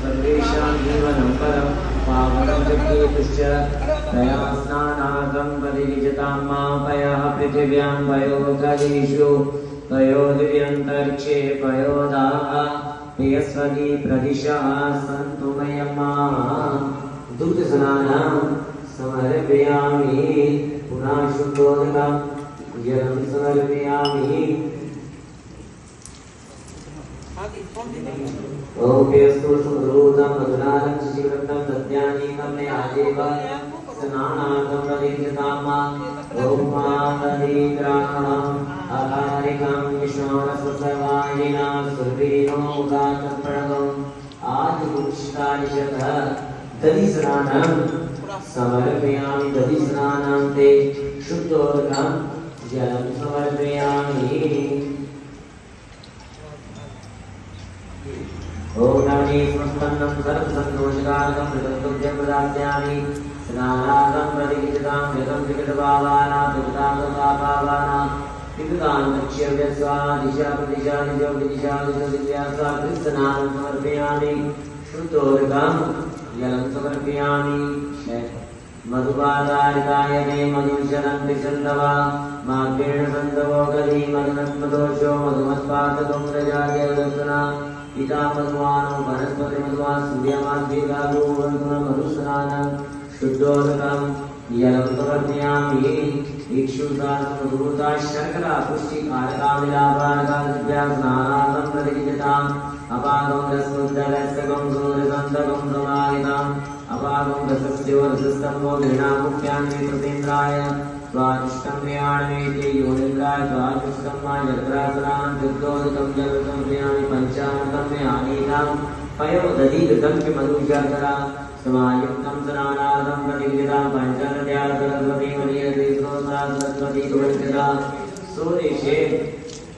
सर्वेषां जीवनं परं पावनं जगेतुश्च तया स्नानागं परिविजतां मापयः पृथिव्यां पयोगरीषु पयोदिव्यन्तरिक्षे पयोदाः प्रियस्वती प्रदिशः सन्तु मयमा दुग्धस्नानं समर्पयामि पुनः शुद्धोदकं जलं समर्पयामि ओप्यस्तु सुमरूतं मधुरालं शिशिवृत्तं दद्यानीकं मे आदेव स्नानार्थं प्रदीक्षतां ॐ मातदीग्राहणम् अकारिकं विष्णोरसर्वायिना सुर्वीणो उदातप्रणवम् आदिमुक्षितानिशतः दधिस्नानं समर्पयामि दधिस्नानं ते शुद्धोदकं जलं समर्पयामि ॐ नवनी संस्पन्नं सर्वसन्तोषकारकं मृतन्तुभ्यं प्रदास्यामि स्नानार्थं प्रतिविदितां जगं विकृतभावानां विकृताङ्गपापावानां विकृतां लक्ष्यव्यस्वा दिशा प्रतिशा दिशो विदिशा दिशो दिव्या सा कृत्स्नानं समर्पयामि। शुद्धोदकं जलं समर्पयामि। मधुपादारिताय मे मधुशरं विचन्दवा मार्गेण सन्दवो गदी मदनत्मदोषो मधुमत्पादकं प्रजाजयदर्शना पिता मधुवानो, वनस्पति मधुवा सूर्यमाद्विकालो वन्दन मधुस्नानं शुद्धोदकं जलं समर्पयामि इक्षुदासमधूता शर्करा पुष्टिकारकामिलापारकादिभ्या स्नानार्थं प्रतिविदिताम् अपागं रसमुद्धरस्यकं सूर्यसन्तकं स्वादिष्टं व्याणवेति योनिन्द्राय स्वादिष्टं मा यत्रासनां दुग्धोदकं जलसंक्रियामि पञ्चामृतं मे आनीतां पयोदधीकृतं च मधुशर्करा समायुक्तं स्नानार्थं प्रतिविदितां पञ्चनद्या Saraswati मनीयते स्रोता Saraswati सुवञ्चिता सोदेशे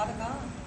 lot of God.